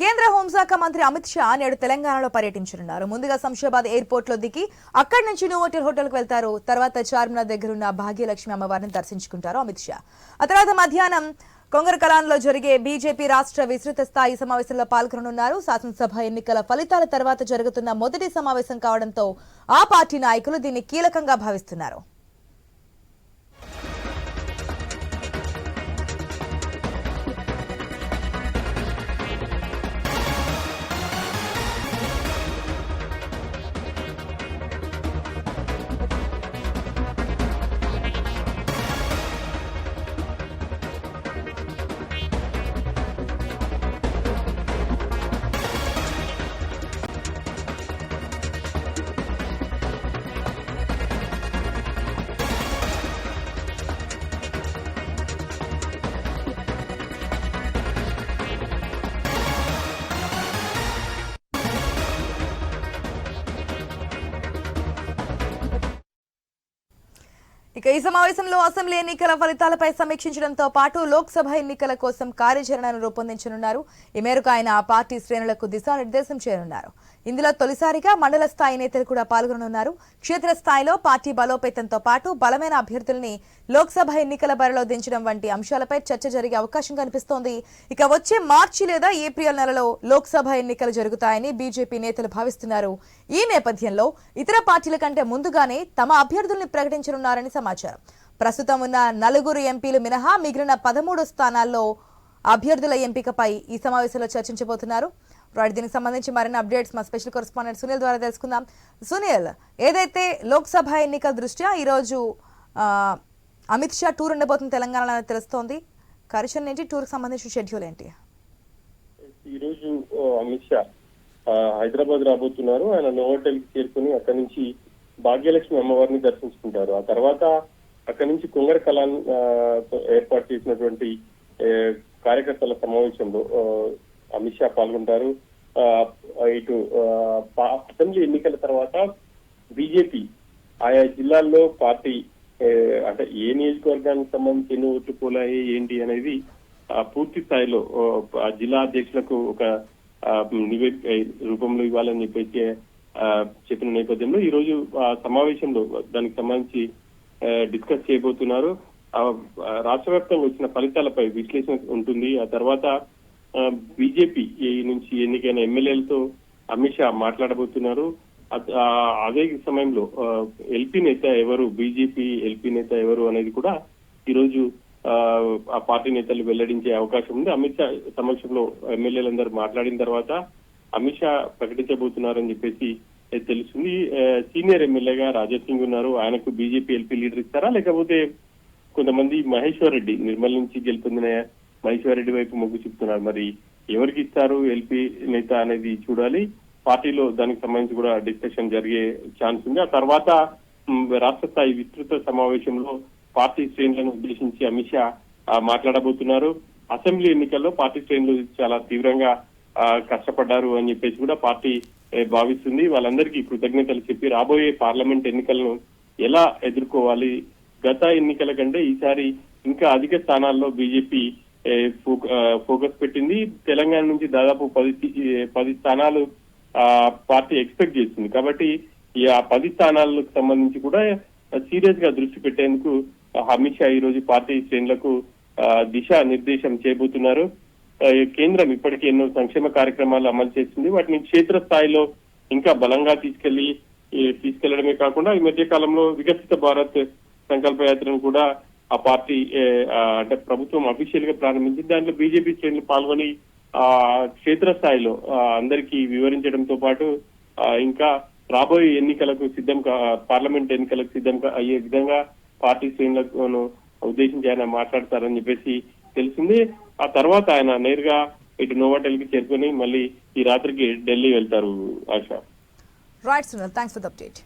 కేంద్ర హోంశాఖ మంత్రి అమిత్ షా నేడు తెలంగాణలో పర్యటించనున్నారు. ముందుగా శంషాబాద్ ఎయిర్పోర్ట్లో దిగి అక్కడి నుంచి నోవోటల్ హోటల్కు వెళ్తారు. తర్వాత చార్మినార్ దగ్గరున్న భాగ్యలక్ష్మి అమ్మవారిని దర్శించుకుంటారు అమిత్ షా. ఆ తర్వాత మధ్యాహ్నం కొంగరకలాన్లో జరిగే బీజేపీ రాష్ట్ర విస్తృత స్థాయి సమావేశంలో పాల్గొననున్నారు. శాసనసభ ఎన్నికల ఫలితాల తర్వాత జరుగుతున్న మొదటి సమావేశం కావడంతో ఆ పార్టీ నాయకులు దీన్ని కీలకంగా భావిస్తున్నారు. ఇక ఈ సమావేశంలో అసెంబ్లీ ఎన్నికల ఫలితాలపై సమీక్షించడంతో పాటు లోక్సభ ఎన్నికల కోసం కార్యాచరణను రూపొందించనున్నారు. ఈ మేరకు ఆయన ఆ పార్టీ శ్రేణులకు దిశానిర్దేశం చేయనున్నారు. ఇందులో తొలిసారిగా మండల స్థాయి నేతలు కూడా పాల్గొననున్నారు. క్షేత్రస్థాయిలో పార్టీ బలోపేతంతో పాటు బలమైన అభ్యర్థుల్ని లోక్సభ ఎన్నికల బరిలో దించడం వంటి అంశాలపై చర్చ జరిగే అవకాశం కనిపిస్తోంది. ఇక వచ్చే మార్చి లేదా ఏప్రిల్ నెలలో లోక్సభ ఎన్నికలు జరుగుతాయని బీజేపీ నేతలు భావిస్తున్నారు. ఈ నేపథ్యంలో ఇతర పార్టీల కంటే ముందుగానే తమ అభ్యర్థుల్ని ప్రకటించనున్నారని సమాచారం ప్రస్తుతం ఉన్న నలుగురు ఎంపీలు మినహా మిగిలిన పదమూడు స్థానాల్లో అభ్యర్థుల ఎంపికపై ఈ సమావేశంలో చర్చించబోతున్నారు. రైట్ దీనికి సంబంధించి మరిన్ని అప్డేట్స్ మా స్పెషల్ కరెస్పాండెంట్ సునీల్ ద్వారా తెలుసుకుందాం. సునీల్ ఏదైతే లోక్సభ ఎన్నికల దృష్ట్యా ఈరోజు అమిత్ షా టూర్ ఉండబోతుంది తెలంగాణలో తెలుస్తోంది. కరిషన్ ఏంటి? టూర్కి సంబంధించిన షెడ్యూల్ ఏంటి? ఈరోజు అమిత్ షా హైదరాబాద్ రాబోతున్నారు. ఆయన నోవోటెల్ చేరుకుని అక్కడి నుంచి భాగ్యలక్ష్మి అమ్మవారిని దర్శించుకుంటారు. ఆ తర్వాత అక్కడి నుంచి కుంగర కళా ఆ, ఏర్పాటు చేసినటువంటి కార్యకర్తల సమావేశంలో అమిత్ షా పాల్గొంటారు. ఆ, ఇటు అసెంబ్లీ ఎన్నికల తర్వాత బీజేపీ ఆయా జిల్లాల్లో పార్టీ అంటే ఏ నియోజకవర్గానికి సంబంధించి ఎన్ని ఓట్లు పోలాయి ఏంటి అనేది ఆ, పూర్తి స్థాయిలో ఆ జిల్లా అధ్యక్షులకు ఒక నివేదిక రూపంలో ఇవ్వాలని చెప్పేసి చెప్పిన నేపథ్యంలో ఈ రోజు ఆ సమావేశంలో దానికి సంబంధించి డిస్కస్ చేయబోతున్నారు. ఆ, రాష్ట్ర వ్యాప్తంగా వచ్చిన ఫలితాలపై విశ్లేషణ ఉంటుంది. ఆ తర్వాత బీజేపీ నుంచి ఎన్నికైన ఎమ్మెల్యేలతో అమిత్ షా మాట్లాడబోతున్నారు. ఆ, అదే సమయంలో ఎల్పీ నేత ఎవరు బీజేపీ ఎల్పీ నేత ఎవరు అనేది కూడా ఈ రోజు ఆ, ఆ పార్టీ నేతలు వెల్లడించే అవకాశం ఉంది. అమిత్ షా సమక్షంలో ఎమ్మెల్యేలందరూ మాట్లాడిన తర్వాత అమిత్ షా ప్రకటించబోతున్నారని చెప్పేసి తెలిసింది తెలుస్తుంది. సీనియర్ ఎమ్మెల్యేగా రాజా సింగ్ ఉన్నారు. ఆయనకు బీజేపీ ఎల్పీ లీడర్ ఇస్తారా? లేకపోతే కొంతమంది మహేశ్వర్ రెడ్డి నిర్మల్ నుంచి గెలుపొందిన మహేశ్వర్ రెడ్డి వైపు మొగ్గు చూపుతున్నారు. మరి ఎవరికి ఇస్తారు ఎల్పీ నేత అనేది చూడాలి. పార్టీలో దానికి సంబంధించి కూడా డిస్కషన్ జరిగే ఛాన్స్ ఉంది. ఆ తర్వాత రాష్ట్ర స్థాయి విస్తృత సమావేశంలో పార్టీ శ్రేణులను ఉద్దేశించి అమిత్ షా మాట్లాడబోతున్నారు. అసెంబ్లీ ఎన్నికల్లో పార్టీ శ్రేణులు చాలా తీవ్రంగా కష్టపడ్డారు అని చెప్పేసి కూడా పార్టీ భావిస్తుంది. వాళ్ళందరికీ కృతజ్ఞతలు చెప్పి రాబోయే పార్లమెంట్ ఎన్నికలను ఎలా ఎదుర్కోవాలి? గత ఎన్నికల కంటే ఈసారి ఇంకా అధిక స్థానాల్లో బీజేపీ ఫోకస్ పెట్టింది. తెలంగాణ నుంచి దాదాపు పది పది స్థానాలు ఆ, పార్టీ ఎక్స్పెక్ట్ చేస్తుంది. కాబట్టి ఈ ఆ పది స్థానాలకు సంబంధించి కూడా సీరియస్గా దృష్టి పెట్టేందుకు అమిత్ షా ఈ రోజు పార్టీ శ్రేణులకు ఆ, దిశా నిర్దేశం చేయబోతున్నారు. కేంద్రం ఇప్పటికే ఎన్నో సంక్షేమ కార్యక్రమాలు అమలు చేసింది. వాటిని క్షేత్ర స్థాయిలో ఇంకా బలంగా తీసుకెళ్ళి తీసుకెళ్ళడమే కాకుండా ఈ మధ్య కాలంలో వికసిత భారత్ సంకల్ప యాత్రను కూడా ఆ పార్టీ అంటే ప్రభుత్వం అఫీషియల్గా ప్రారంభించింది దాంట్లో బీజేపీ శ్రేణులు పాల్గొని ఆ క్షేత్ర స్థాయిలో అందరికీ వివరించడంతో పాటు ఇంకా రాబోయే ఎన్నికలకు సిద్ధం పార్లమెంట్ ఎన్నికలకు సిద్ధం అయ్యే విధంగా పార్టీ శ్రేణులకు ఉద్దేశించి ఆయన మాట్లాడతారని చెప్పేసి తెలిసింది. ఆ తర్వాత ఆయన నేరుగా ఇటు నోవాటెల్కి చేరుకొని మళ్ళీ ఈ రాత్రికి ఢిల్లీ వెళ్తారు ఆశ. Right Sunil thanks for the update